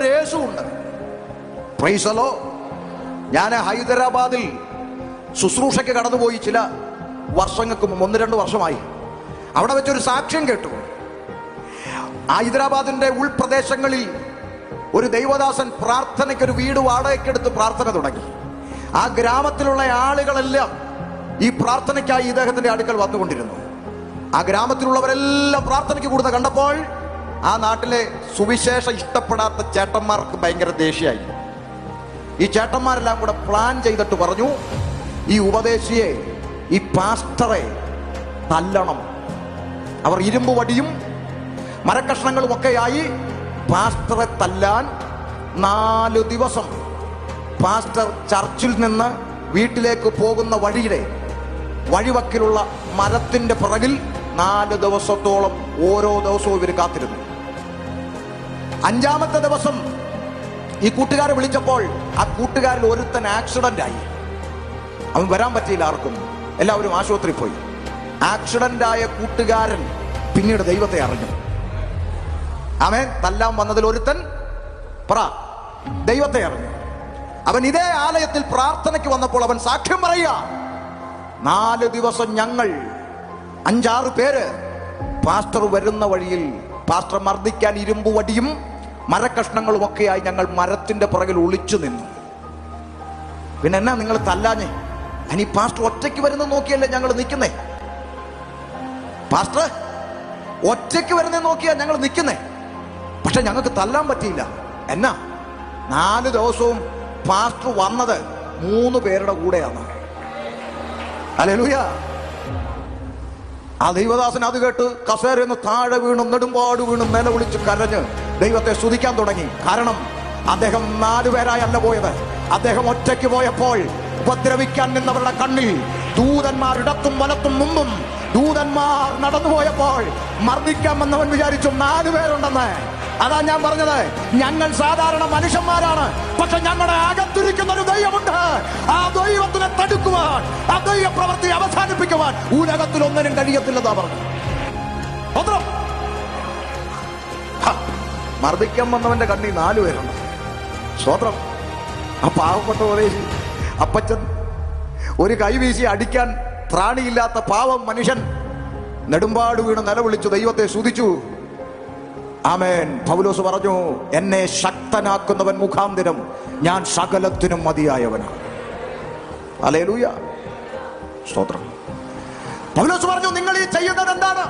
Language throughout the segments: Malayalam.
ഒരു യേശുവുണ്ട് പ്രൈസലോ ഞാൻ ഹൈദരാബാദിൽ ശുശ്രൂഷയ്ക്ക് കടന്നുപോയി ചില വർഷങ്ങൾക്ക് ഒന്ന് രണ്ട് വർഷമായി. അവിടെ വെച്ചൊരു സാക്ഷ്യം കേട്ടു. ഹൈദരാബാദിന്റെ ഉൾപ്രദേശങ്ങളിൽ ഒരു ദൈവദാസൻ പ്രാർത്ഥനയ്ക്ക് ഒരു വീട് വാടകയ്ക്കെടുത്ത് പ്രാർത്ഥന തുടങ്ങി. ആ ഗ്രാമത്തിലുള്ള ആളുകളെല്ലാം ഈ പ്രാർത്ഥനയ്ക്കായി ഇദ്ദേഹത്തിന്റെ അടുക്കൽ വന്നുകൊണ്ടിരുന്നു. ആ ഗ്രാമത്തിലുള്ളവരെല്ലാം പ്രാർത്ഥനയ്ക്ക് കൂടുന്ന കണ്ടപ്പോൾ ആ നാട്ടിലെ സുവിശേഷം ഇഷ്ടപ്പെടാത്ത ചേട്ടന്മാർക്ക് ഭയങ്കര ദേഷ്യമായി. ഈ ചേട്ടന്മാരെല്ലാം കൂടെ പ്ലാൻ ചെയ്തിട്ട് പറഞ്ഞു ഈ ഉപദേശിയെ ഈ പാസ്റ്ററെ തല്ലണം. അവർ ഇരുമ്പ് വടിയും മരക്കഷ്ണങ്ങളും ഒക്കെയായി പാസ്റ്ററെ തല്ലാൻ നാല് ദിവസം പാസ്റ്റർ ചർച്ചിൽ നിന്ന് വീട്ടിലേക്ക് പോകുന്ന വഴിയുടെ വഴിവക്കിലുള്ള മരത്തിന്റെ പിറകിൽ നാല് ദിവസത്തോളം ഓരോ ദിവസവും ഇവർ കാത്തിരുന്നു. അഞ്ചാമത്തെ ദിവസം ഈ കൂട്ടുകാരെ വിളിച്ചപ്പോൾ ആ കൂട്ടുകാരിൽ ഒരുത്തൻ ആക്സിഡന്റ് ആയി. അവൻ വരാൻ പറ്റിയില്ല ആർക്കും. എല്ലാവരും ആശുപത്രി പോയി. ആക്സിഡന്റ് ആയ കൂട്ടുകാരൻ പിന്നീട് ദൈവത്തെ അറിഞ്ഞു. അവൻ തല്ലാൻ വന്നതിൽ ഒരുത്തൻ പറ ദൈവത്തെ അറിഞ്ഞു. അവൻ ഇതേ ആലയത്തിൽ പ്രാർത്ഥനയ്ക്ക് വന്നപ്പോൾ അവൻ സാക്ഷ്യം പറയുക നാല് ദിവസം ഞങ്ങൾ അഞ്ചാറ് പേര് പാസ്റ്റർ വരുന്ന വഴിയിൽ പാസ്റ്റർ മർദ്ദിക്കാൻ ഇരുമ്പ് വടിയും മരക്കഷ്ണങ്ങളും ഒക്കെയായി ഞങ്ങൾ മരത്തിന്റെ പുറകിൽ ഒളിച്ചു നിന്നു. പിന്നെ എന്നാ നിങ്ങൾ തല്ലാഞ്ഞേ? അനി പാസ്റ്റർ ഒറ്റയ്ക്ക് വരുന്ന നോക്കിയല്ലേ ഞങ്ങൾ നിൽക്കുന്നേ? പാസ്റ്റർ ഒറ്റയ്ക്ക് വരുന്ന നോക്കിയാ ഞങ്ങൾ നിൽക്കുന്നേ? പക്ഷെ ഞങ്ങൾക്ക് തല്ലാൻ പറ്റിയില്ല. എന്നാ? നാല് ദിവസവും പാസ്റ്റർ വന്നത് മൂന്ന് പേരുടെ കൂടെയാണ്. അലലൂയ ആ ദൈവദാസൻ അത് കേട്ട് കസേരന്ന് താഴെ വീണും നെടുമ്പാട് വീണും നിലവിളിച്ച് കരഞ്ഞ് ദൈവത്തെ സ്തുതിക്കാൻ തുടങ്ങി. കാരണം അദ്ദേഹം നാലുപേരായല്ല പോയത്. അദ്ദേഹം ഒറ്റയ്ക്ക് പോയപ്പോൾ ഉപദ്രവിക്കാൻ നിന്നവരുടെ കണ്ണിൽ ദൂതന്മാർ ഇടത്തും വലത്തും മുമ്പും ദൂതന്മാർ നടന്നുപോയപ്പോൾ മർദ്ദിക്കാൻ വന്നവൻ വിചാരിച്ചു നാലുപേരുണ്ടെന്ന് അതാ ഞാൻ പറഞ്ഞത്. ഞങ്ങൾ സാധാരണ മനുഷ്യന്മാരാണ്. പക്ഷെ ഞങ്ങളുടെ അകത്തിരിക്കുന്ന ഒരു ദൈവമുണ്ട്. ആ ദൈവത്തിനെ തടുക്കുവാൻ ആ ദൈവ പ്രവൃത്തി അവസാനിപ്പിക്കുവാൻ ഉലകത്തിൽ ഒന്നിനും കഴിയത്തില്ലെന്നാ പറഞ്ഞു മർദ്ദിക്കാൻ വന്നവന്റെ കണ്ണി നാലു പേരുണ്ട്. സ്വോത്രം ആ പാവപ്പെട്ട ഉപദേശി അപ്പച്ചൻ. ഒരു കൈ വീശി അടിക്കാൻ ത്രാണിയില്ലാത്ത പാവം മനുഷ്യൻ നെടുമ്പാട് വീണ് നിലവിളിച്ചു ദൈവത്തെ സ്തുതിച്ചു. ആമേൻ. പൗലോസ് പറഞ്ഞു എന്നെ ശക്തനാക്കുന്നവൻ മുഖാന്തിരം ഞാൻ സകലത്തിനും മതിയായവനാണ്. അലേലൂയ സ്തോത്രം പൗലോസ് പറഞ്ഞു നിങ്ങൾ ഈ ചെയ്യുന്നത് എന്താണ്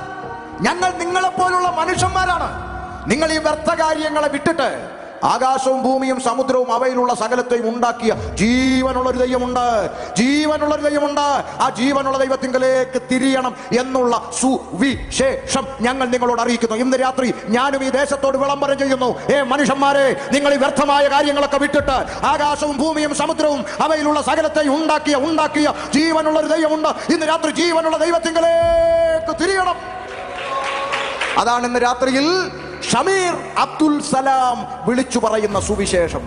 ഞങ്ങൾ നിങ്ങളെപ്പോലുള്ള മനുഷ്യന്മാരാണ്. നിങ്ങൾ ഈ വ്യർത്ഥകാര്യങ്ങളെ വിട്ടിട്ട് ആകാശവും ഭൂമിയും സമുദ്രവും അവയിലുള്ള സകലത്തെയും ഉണ്ടാക്കിയ ജീവനുള്ള ഒരു ദൈവമുണ്ട്. ജീവനുള്ള ഒരു ദൈവമുണ്ട്. ആ ജീവനുള്ള ദൈവത്തിങ്കലേക്ക് തിരിയണം എന്നുള്ള സുവിശേഷം ഞങ്ങൾ നിങ്ങളോട് അറിയിക്കുന്നു. ഇന്ന് രാത്രി ഞാനും ഈ ദേശത്തോട് വിളംബരം ചെയ്യുന്നു. ഏ മനുഷ്യന്മാരെ നിങ്ങൾ ഈ വ്യർത്ഥമായ കാര്യങ്ങളൊക്കെ വിട്ടിട്ട് ആകാശവും ഭൂമിയും സമുദ്രവും അവയിലുള്ള സകലത്തെയും ഉണ്ടാക്കിയ ഉണ്ടാക്കിയ ജീവനുള്ള ഒരു ദൈവമുണ്ട്. ഇന്ന് രാത്രി ജീവനുള്ള ദൈവത്തിങ്കലേക്ക് തിരിയണം. അതാണ് ഇന്ന് രാത്രിയിൽ ഷമീർ അബ്ദുൽ സലാം വിളിച്ചു പറയുന്ന സുവിശേഷം.